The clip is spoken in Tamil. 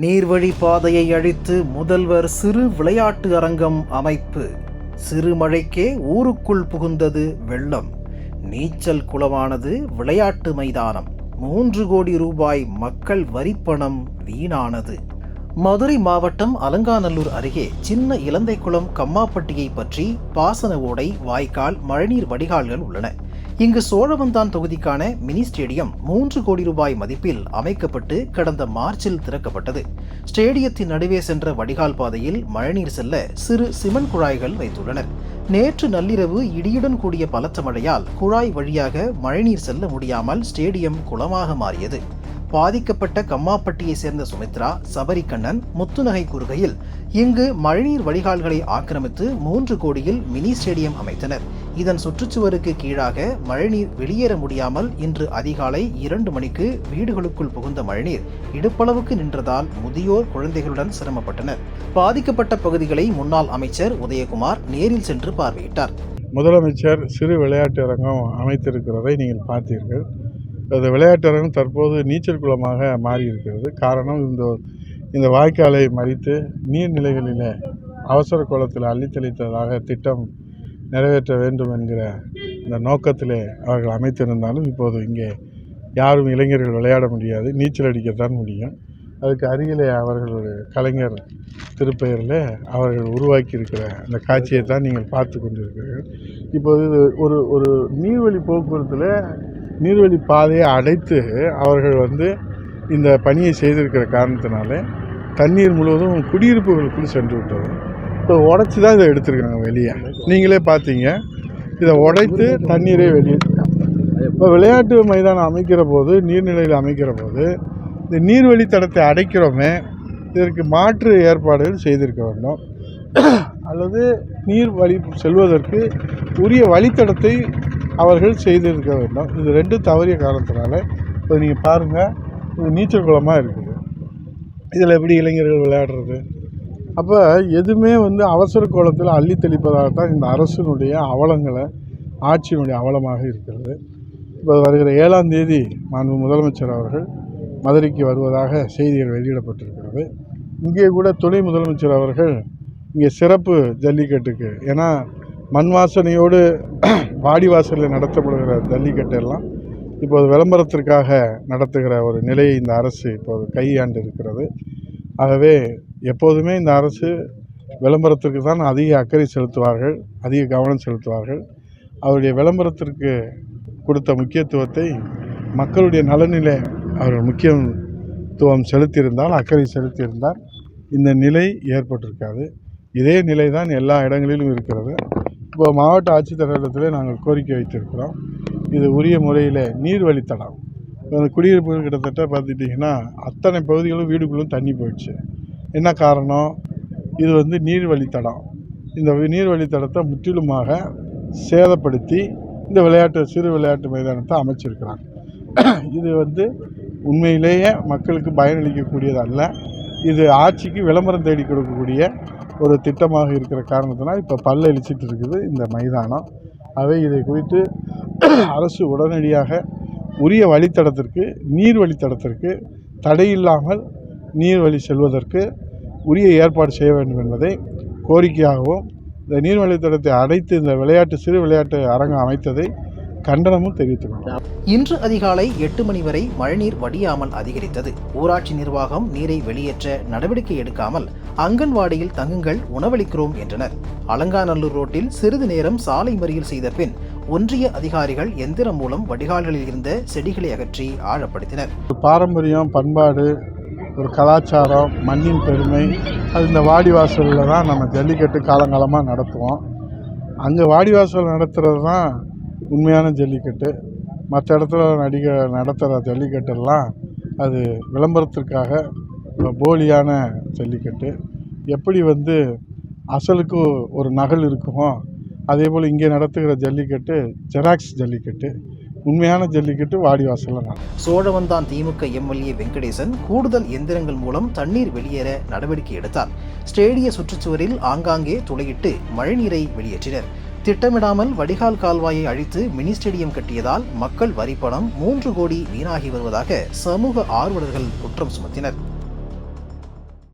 நீர்வழி பாதையை அழித்து முதல்வர் சிறு விளையாட்டு அரங்கம் அமைப்பு. சிறு மழைக்கே ஊருக்குள் புகுந்தது வெள்ளம். நீச்சல் குளமானது விளையாட்டு மைதானம். மூன்று கோடி ரூபாய் மக்கள் வரிப்பணம் வீணானது. மதுரை மாவட்டம் அலங்காநல்லூர் அருகே சின்ன இலந்தைக்குளம் கம்மாப்பட்டியை பற்றி பாசன ஓடை வாய்க்கால் மழைநீர் வடிகால்கள் உள்ளன. இங்கு சோழவந்தான் தொகுதிக்கான மினி ஸ்டேடியம் மூன்று கோடி ரூபாய் மதிப்பில் அமைக்கப்பட்டு கடந்த மார்ச்சில் திறக்கப்பட்டது. ஸ்டேடியத்தின் நடுவே சென்ற வடிகால் பாதையில் மழைநீர் செல்ல சிறு சிமெண்ட் குழாய்கள் வைத்துள்ளனர் நேற்று நள்ளிரவு இடியுடன் கூடிய பலத்த மழையால் குழாய் வழியாக மழைநீர் செல்ல முடியாமல் ஸ்டேடியம் குளமாக மாறியது. பாதிக்கப்பட்ட கம்மாப்பட்டியை சேர்ந்த சுமித்ரா சபரிக்கண்ணன் முத்துநகை கூறுகையில் இங்கு மழைநீர் வடிகால்களை ஆக்கிரமித்து மூன்று கோடியில் மினி ஸ்டேடியம் அமைத்தனர். இதன் சுற்றுச்சுவருக்கு கீழாக மழைநீர் வெளியேற முடியாமல் இன்று அதிகாலை இரண்டு மணிக்கு வீடுகளுக்குள் புகுந்த மழைநீர் இடுப்பளவுக்கு நின்றதால் முதியோர் குழந்தைகளுடன் சிரமப்பட்டனர். பாதிக்கப்பட்ட பகுதிகளை முன்னாள் அமைச்சர் உதயகுமார் நேரில் சென்று பார்வையிட்டார். முதலமைச்சர் சிறு விளையாட்டு அரங்கம் அமைத்திருக்கிறதை நீங்கள் பார்த்தீர்கள். அந்த விளையாட்டு அரங்கம் தற்போது நீச்சல் குளமாக மாறியிருக்கிறது. காரணம் இந்த இந்த வாய்க்காலை மறித்து நீர்நிலைகளில் அவசர குளத்தில் அள்ளித்தளித்ததாக திட்டம் நிறைவேற்ற வேண்டும் என்கிற இந்த நோக்கத்திலே அவர்கள் அமைத்திருந்தாலும் இப்போது இங்கே யாரும் இளைஞர்கள் விளையாட முடியாது நீச்சல் அடிக்கத்தான் முடியும். அதுக்கு அருகிலே அவர்களுடைய கலைஞர் திருப்பெயரில் அவர்கள் உருவாக்கி இருக்கிற அந்த காட்சியை தான் நீங்கள் பார்த்து கொண்டிருக்கிறீர்கள். இப்போது இது ஒரு ஒரு நீர்வழி போக்குவரத்தில் நீர்வழி பாதையை அடைத்து அவர்கள் வந்து இந்த பணியை செய்திருக்கிற காரணத்தினாலே தண்ணீர் முழுவதும் குடியிருப்புகளுக்குள் சென்று விட்டது. இப்போ உடச்சி தான் இதை எடுத்துருக்காங்க வெளியே. நீங்களே பார்த்தீங்க. இதை உடைத்து தண்ணீரே வெளியே. இப்போ விளையாட்டு மைதானம் அமைக்கிற போது நீர்நிலையில் அமைக்கிற போது இந்த நீர்வழி தடத்தை அடைக்கிறோமே இதற்கு மாற்று ஏற்பாடுகள் செய்திருக்க வேண்டும். அல்லது நீர் வழி செல்வதற்கு உரிய வழித்தடத்தை அவர்கள் செய்திருக்க வேண்டும். இது ரெண்டும் தவறிய காரணத்தினால இப்போ நீங்கள் பாருங்கள் இது நீச்சல் குளமாக இருக்குது. இதில் எப்படி இளைஞர்கள் விளையாடுறது? அப்போ எதுவுமே வந்து அவசர கோலத்தில் அள்ளி தெளிப்பதாகத்தான் இந்த அரசினுடைய அவலங்களை ஆட்சியினுடைய அவலமாக இருக்கிறது. இப்போ வருகிற ஏழாம் தேதி மாண்பு முதலமைச்சர் அவர்கள் மதுரைக்கு வருவதாக செய்திகள் வெளியிடப்பட்டிருக்கிறது. இங்கே கூட துணை முதலமைச்சர் அவர்கள் இங்கே சிறப்பு ஜல்லிக்கட்டுக்கு ஏன்னா மண் வாசனையோடு வாடிவாசலில் நடத்தப்படுகிற ஜல்லிக்கட்டு எல்லாம் இப்போது விளம்பரத்திற்காக நடத்துகிற ஒரு நிலையை இந்த அரசு இப்போது கையாண்டு இருக்கிறது ஆகவே எப்போதுமே இந்த அரசு விளம்பரத்திற்கு தான் அதிக அக்கறை செலுத்துவார்கள் அதிக கவனம் செலுத்துவார்கள். அவருடைய விளம்பரத்திற்கு கொடுத்த முக்கியத்துவத்தை மக்களுடைய நலனிலே அவர்கள் முக்கியத்துவம் செலுத்தியிருந்தால் அக்கறை செலுத்தியிருந்தால் இந்த நிலை ஏற்பட்டிருக்காது. இதே நிலை தான் எல்லா இடங்களிலும் இருக்கிறது. இப்போ மாவட்ட ஆட்சித்தலைவரத்தில் நாங்கள் கோரிக்கை வைத்திருக்கிறோம். இது உரிய முறையில் நீர் வழித்தடம். குடியிருப்புகள் கிட்டத்தட்ட பார்த்துட்டிங்கன்னா அத்தனை பகுதிகளும் வீடுக்குள்ளும் தண்ணி போயிடுச்சு. என்ன காரணம்? இது வந்து நீர் வழித்தடம் இந்த நீர் வழித்தடத்தை முற்றிலுமாக சேதப்படுத்தி இந்த விளையாட்டு சிறு விளையாட்டு மைதானத்தை அமைச்சிருக்கிறாங்க. இது வந்து உண்மையிலேயே மக்களுக்கு பயனளிக்கக்கூடியதல்ல. இது ஆட்சிக்கு விளம்பரம் தேடி கொடுக்கக்கூடிய ஒரு திட்டமாக இருக்கிற காரணத்தினால் இப்போ பல்ல இழிச்சிட்டு இருக்குது இந்த மைதானம். அவை இதை குறித்து அரசு உடனடியாக உரிய வழித்தடத்திற்கு நீர் வழித்தடத்திற்கு தடையில்லாமல் நீர் வழி செல்வதற்கு உரிய ஏற்பாடு செய்ய வேண்டும் என்பதை கோரிக்கையாகவும் இந்த நீர் வழித்தடத்தை அடைத்து இந்த விளையாட்டு சிறு விளையாட்டு அரங்கம் அமைத்ததை கண்டனமும் தெரிவித்துள்ளோம் இன்று அதிகாலை எட்டு மணி வரை மழைநீர் வடியாமல் அதிகரித்தது. ஊராட்சி நிர்வாகம் நீரை வெளியேற்ற நடவடிக்கை எடுக்காமல் அங்கன்வாடியில் தங்குங்கள் உணவளிக்கிறோம் என்றனர். அலங்காநல்லூர் ரோட்டில் சிறிது நேரம் சாலை மறியல் செய்த பின் ஒன்றிய அதிகாரிகள் எந்திரம் மூலம் வடிகால்களில் இருந்த செடிகளை அகற்றி ஆழப்படுத்தினர். பாரம்பரியம் பண்பாடு ஒரு கலாச்சாரம் மண்ணின் பெருமை அது இந்த வாடிவாசலில் தான் நம்ம ஜல்லிக்கட்டு காலங்காலமாக நடத்துவோம். அங்கே வாடிவாசல் நடத்துகிறது தான் உண்மையான ஜல்லிக்கட்டு. மற்ற இடத்துல நடிக நடத்துகிற ஜல்லிக்கட்டெல்லாம் அது விளம்பரத்திற்காக போலியான ஜல்லிக்கட்டு. எப்படி வந்து அசலுக்கு ஒரு நகல் இருக்குமோ அதே போல் இங்கே நடத்துகிற ஜல்லிக்கட்டு ஜெராக்ஸ் ஜல்லிக்கட்டு. உண்மையான ஜல்லிக்கட்டு வாடிவாசலில் நடக்கும். சோழவந்தான் திமுக எம்எல்ஏ வெங்கடேசன் கூடுதல் எந்திரங்கள் மூலம் தண்ணீர் வெளியேற நடவடிக்கை எடுத்தார். ஸ்டேடிய சுற்றுச்சுவரில் ஆங்காங்கே துளையிட்டு மழைநீரை வெளியேற்றினர். திட்டமிடாமல் வடிகால் கால்வாயை அழித்து மினி ஸ்டேடியம் கட்டியதால் மக்கள் வரிப்பணம் மூன்று கோடி வீணாகி வருவதாக சமூக ஆர்வலர்கள் குற்றம் சுமத்தினர்.